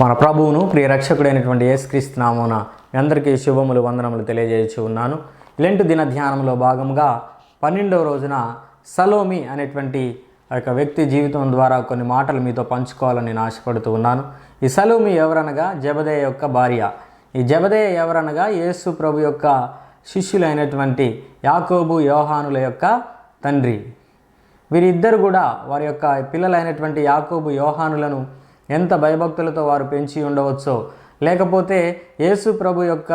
మన ప్రభువును ప్రియ రక్షకుడైనటువంటి యేసుక్రీస్తు నామోన మీ అందరికీ శుభములు వందనములు తెలియజేయచ్చు ఉన్నాను. లెంటు దిన ధ్యానంలో భాగంగా పన్నెండవ రోజున సలోమి అనేటువంటి యొక్క వ్యక్తి జీవితం ద్వారా కొన్ని మాటలు మీతో పంచుకోవాలని నేను ఆశపడుతూ ఉన్నాను. ఈ సలోమి ఎవరనగా జబదయ యొక్క భార్య. ఈ జబదయ ఎవరనగా యేసు ప్రభు యొక్క శిష్యులైనటువంటి యాకోబు యోహానుల యొక్క తండ్రి. వీరిద్దరు కూడా వారి యొక్క పిల్లలైనటువంటి యాకోబు యోహానులను ఎంత భయభక్తులతో వారు పెంచి ఉండవచ్చో. లేకపోతే యేసు ప్రభు యొక్క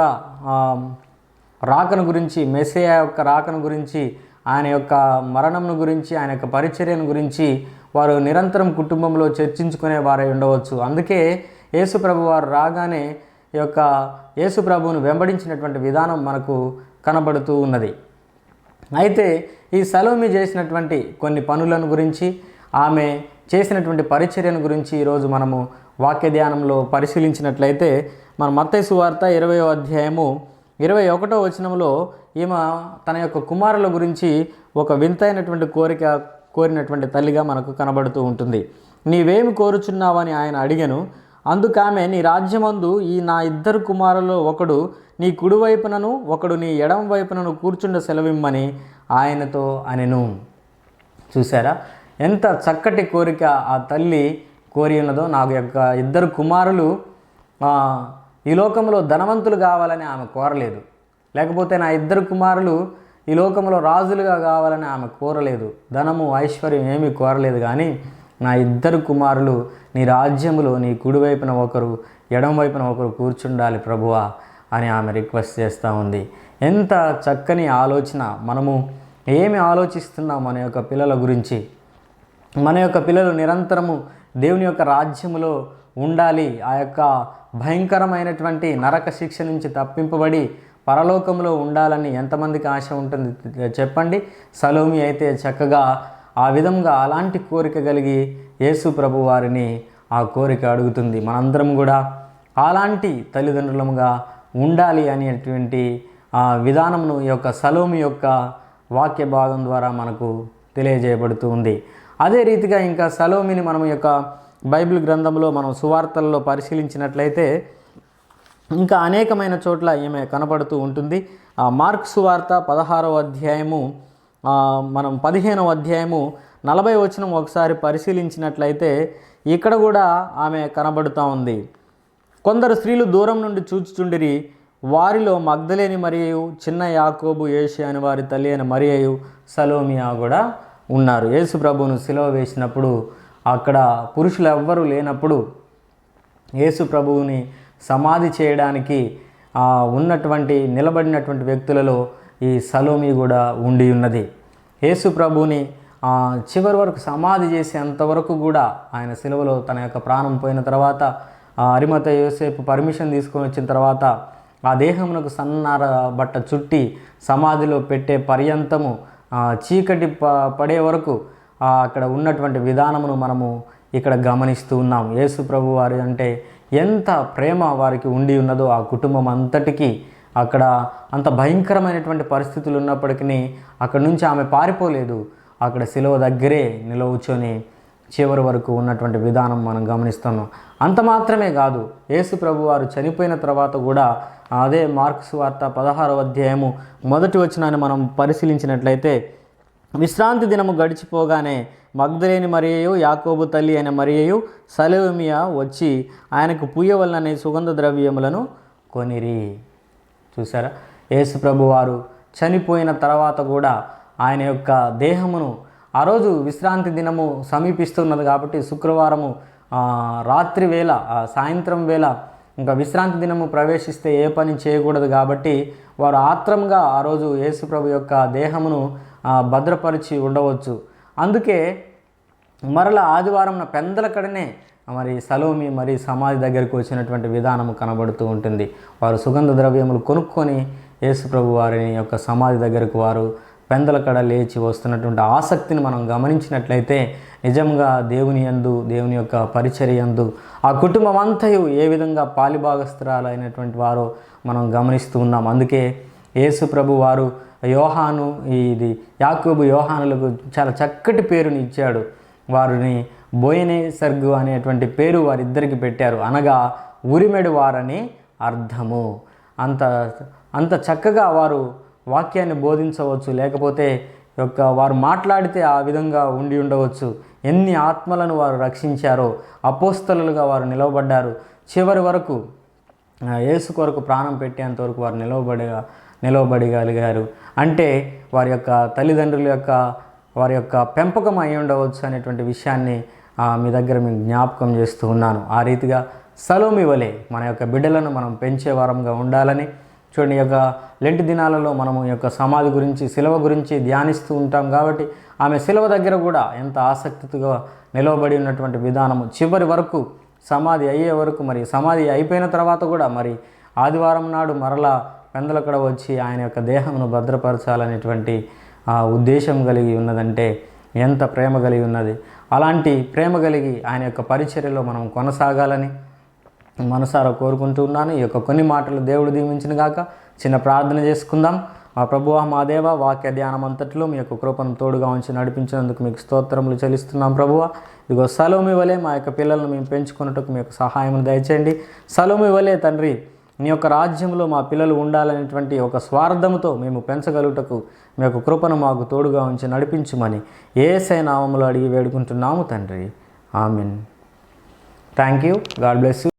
రాకను గురించి మెసేయ యొక్క రాకను గురించి ఆయన యొక్క మరణంను గురించి ఆయన యొక్క పరిచర్యను గురించి వారు నిరంతరం కుటుంబంలో చర్చించుకునే వారై ఉండవచ్చు. అందుకే యేసుప్రభు వారు రాగానే ఈ యొక్క యేసుప్రభువును వెంబడించినటువంటి విధానం మనకు కనబడుతూ ఉన్నది. అయితే ఈ సలోమి చేసినటువంటి కొన్ని పనులను గురించి ఆమె చేసినటువంటి పరిచర్యను గురించి ఈరోజు మనము వాక్య ధ్యానంలో పరిశీలించినట్లయితే మన మత్తయి సువార్త ఇరవై అధ్యాయము ఇరవై ఒకటో వచనంలో ఈమె తన యొక్క కుమారుల గురించి ఒక వింతైనటువంటి కోరిక కోరినటువంటి తల్లిగా మనకు కనబడుతూ ఉంటుంది. నీవేమి కోరుచున్నావని ఆయన అడిగను. అందుకామె నీ రాజ్యమందు ఈ నా ఇద్దరు కుమారుల్లో ఒకడు నీ కుడివైపునను ఒకడు నీ ఎడమ వైపునను కూర్చుండ సెలవిమ్మని ఆయనతో అనెను. చూసారా ఎంత చక్కటి కోరిక ఆ తల్లి కోరి ఉన్నదో నాకు యొక్క ఇద్దరు కుమారులు ఈ లోకంలో ధనవంతులు కావాలని ఆమె కోరలేదు. లేకపోతే నా ఇద్దరు కుమారులు ఈ లోకంలో రాజులుగా కావాలని ఆమె కోరలేదు. ధనము ఐశ్వర్యం ఏమీ కోరలేదు కానీ నా ఇద్దరు కుమారులు నీ రాజ్యములో నీ కుడివైపున ఒకరు ఎడం వైపున ఒకరు కూర్చుండాలి ప్రభువా అని ఆమె రిక్వెస్ట్ చేస్తూ ఉంది. ఎంత చక్కని ఆలోచన మనము ఏమి ఆలోచిస్తున్నాం మన యొక్క పిల్లల గురించి మన యొక్క పిల్లలు నిరంతరము దేవుని యొక్క రాజ్యములో ఉండాలి. ఆ యొక్క భయంకరమైనటువంటి నరక శిక్ష నుంచి తప్పింపబడి పరలోకంలో ఉండాలని ఎంతమందికి ఆశ ఉంటుంది? చెప్పండి. సలోమి అయితే చక్కగా ఆ విధంగా అలాంటి కోరిక కలిగి యేసు ప్రభు వారిని ఆ కోరిక అడుగుతుంది. మనందరం కూడా అలాంటి తల్లిదండ్రులముగా ఉండాలి అనేటువంటి ఆ విధానమును ఈ యొక్క సలోమి యొక్క వాక్య భాగం ద్వారా మనకు తెలియజేయబడుతూ ఉంది. అదే రీతిగా ఇంకా సలోమిని మనం యొక్క బైబిల్ గ్రంథంలో మనం సువార్తల్లో పరిశీలించినట్లయితే ఇంకా అనేకమైన చోట్ల ఈమె కనబడుతూ ఉంటుంది. మార్క్ సువార్త పదహారవ అధ్యాయము మనం పదిహేనవ అధ్యాయము నలభై వచనం ఒకసారి పరిశీలించినట్లయితే ఇక్కడ కూడా ఆమె కనబడుతూ ఉంది. కొందరు స్త్రీలు దూరం నుండి చూచుచుండిరి వారిలో మగ్ధలేని మరియు చిన్న యాకోబు ఏషి అని వారి తల్లి అయిన మరియు సలోమియా కూడా ఉన్నారు. యేసు ప్రభువును సిలువ వేసినప్పుడు అక్కడ పురుషులు ఎవ్వరూ లేనప్పుడు యేసు ప్రభువుని సమాధి చేయడానికి ఉన్నటువంటి నిలబడినటువంటి వ్యక్తులలో ఈ సలోమి కూడా ఉండి ఉన్నది. యేసు ప్రభువుని చివరి వరకు సమాధి చేసేంతవరకు కూడా ఆయన సిలువలో తన యొక్క ప్రాణం పోయిన తర్వాత అరిమత యోసేపు పర్మిషన్ తీసుకొని వచ్చిన తర్వాత ఆ దేహమునకు సన్నార బట్ట చుట్టి సమాధిలో పెట్టే పర్యంతము చీకటి ప పడే వరకు అక్కడ ఉన్నటువంటి విధానమును మనము ఇక్కడ గమనిస్తూ ఉన్నాం. యేసు ప్రభు వారి అంటే ఎంత ప్రేమ వారికి ఉండి ఉన్నదో ఆ కుటుంబం అంతటికీ అక్కడ అంత భయంకరమైనటువంటి పరిస్థితులు ఉన్నప్పటికీ అక్కడ నుంచి ఆమె పారిపోలేదు. అక్కడ సెలవు దగ్గరే నిలవచ్చుని చివరి వరకు ఉన్నటువంటి విధానం మనం గమనిస్తున్నాం. అంత మాత్రమే కాదు యేసు ప్రభు వారు చనిపోయిన తర్వాత కూడా అదే మార్క్స్ వార్త పదహారవ అధ్యాయము మొదటి వచనాన్ని మనం పరిశీలించినట్లయితే విశ్రాంతి దినము గడిచిపోగానే మగ్ధలేని మరియు యాకోబు తల్లి అయిన మరియు సలేమియా వచ్చి ఆయనకు పూయవల్లనే సుగంధ ద్రవ్యములను కొనిరి. చూసారా యేసు ప్రభు వారు చనిపోయిన తర్వాత కూడా ఆయన యొక్క దేహమును ఆ రోజు విశ్రాంతి దినము సమీపిస్తున్నది కాబట్టి శుక్రవారము రాత్రి వేళ సాయంత్రం వేళ ఇంకా విశ్రాంతి దినము ప్రవేశిస్తే ఏ పని చేయకూడదు కాబట్టి వారు ఆత్రంగా ఆ రోజు యేసుప్రభు యొక్క దేహమును భద్రపరిచి ఉండవచ్చు. అందుకే మరల ఆదివారం పెందలకడనే మరి సలోమి మరి సమాధి దగ్గరికి వచ్చినటువంటి విధానం కనబడుతూ ఉంటుంది. వారు సుగంధ ద్రవ్యములు కొనుక్కొని యేసుప్రభు వారిని యొక్క సమాధి దగ్గరకు వారు పెందల కడ లేచి వస్తున్నటువంటి ఆసక్తిని మనం గమనించినట్లయితే నిజంగా దేవుని యందు దేవుని యొక్క పరిచర్య యందు ఆ కుటుంబం అంతయు ఏ విధంగా పాలిభాగస్తురాలైనటువంటి వారో మనం గమనిస్తూ ఉన్నాం. అందుకే యేసు ప్రభు వారు యోహాను ఇది యాకూబు యోహానులకు చాలా చక్కటి పేరుని ఇచ్చాడు. వారిని బోయనే సర్గు అనేటువంటి పేరు వారిద్దరికి పెట్టారు. అనగా ఉరిమెడు వారని అర్థము. అంత అంత చక్కగా వారు వాక్యాన్ని బోధించవచ్చు లేకపోతే యొక్క వారు మాట్లాడితే ఆ విధంగా ఉండి ఉండవచ్చు. ఎన్ని ఆత్మలను వారు రక్షించారో అపోస్తలులుగా వారు నిలవబడ్డారు. చివరి వరకు యేసు కొరకు ప్రాణం పెట్టేంత వరకు వారు నిలవబడి నిలవబడగలిగారు. అంటే వారి యొక్క తల్లిదండ్రుల యొక్క వారి యొక్క పెంపకం అయి ఉండవచ్చు అనేటువంటి విషయాన్ని మీ దగ్గర మేము జ్ఞాపకం చేస్తూ ఉన్నాను. ఆ రీతిగా సలోమి వలె మన యొక్క బిడ్డలను మనం పెంచే వారంగా ఉండాలని చూడండి ఈ యొక్క లెంటి దినాలలో మనము ఈ యొక్క సమాధి గురించి శిలవ గురించి ధ్యానిస్తూ ఉంటాం కాబట్టి ఆమె శిలవ దగ్గర కూడా ఎంత ఆసక్తిగా నిలవబడి ఉన్నటువంటి విధానము. చివరి వరకు సమాధి అయ్యే వరకు మరి సమాధి అయిపోయిన తర్వాత కూడా మరి ఆదివారం నాడు మరలా పెందలకడ వచ్చి ఆయన యొక్క దేహమును భద్రపరచాలనేటువంటి ఆ ఉద్దేశం కలిగి ఉన్నదంటే ఎంత ప్రేమ కలిగి ఉన్నది. అలాంటి ప్రేమ కలిగి ఆయన యొక్క పరిచర్యలో మనం కొనసాగాలని మనసారా కోరుకుంటూ ఉన్నాను. ఈ యొక్క కొన్ని మాటలు దేవుడు దీవించిన గాక చిన్న ప్రార్థన చేసుకుందాం. మా ప్రభువ మా దేవ వాక్య ధ్యానం అంతట్లో మీ యొక్క కృపను తోడుగా ఉంచి నడిపించినందుకు మీకు స్తోత్రములు చెల్లిస్తున్నాం ప్రభువ. ఇదిగో సలోమి వలె మా యొక్క పిల్లలను మేము పెంచుకున్నట్టుకు మీ యొక్క సహాయం దయచేయండి. సలోమి వలె తండ్రి నీ యొక్క రాజ్యంలో మా పిల్లలు ఉండాలనేటువంటి ఒక స్వార్థముతో మేము పెంచగలుగుటకు మీ యొక్క కృపను మాకు తోడుగా ఉంచి నడిపించుమని ఏసై నామములు అడిగి వేడుకుంటున్నాము తండ్రి. Amen. Thank you. God bless you.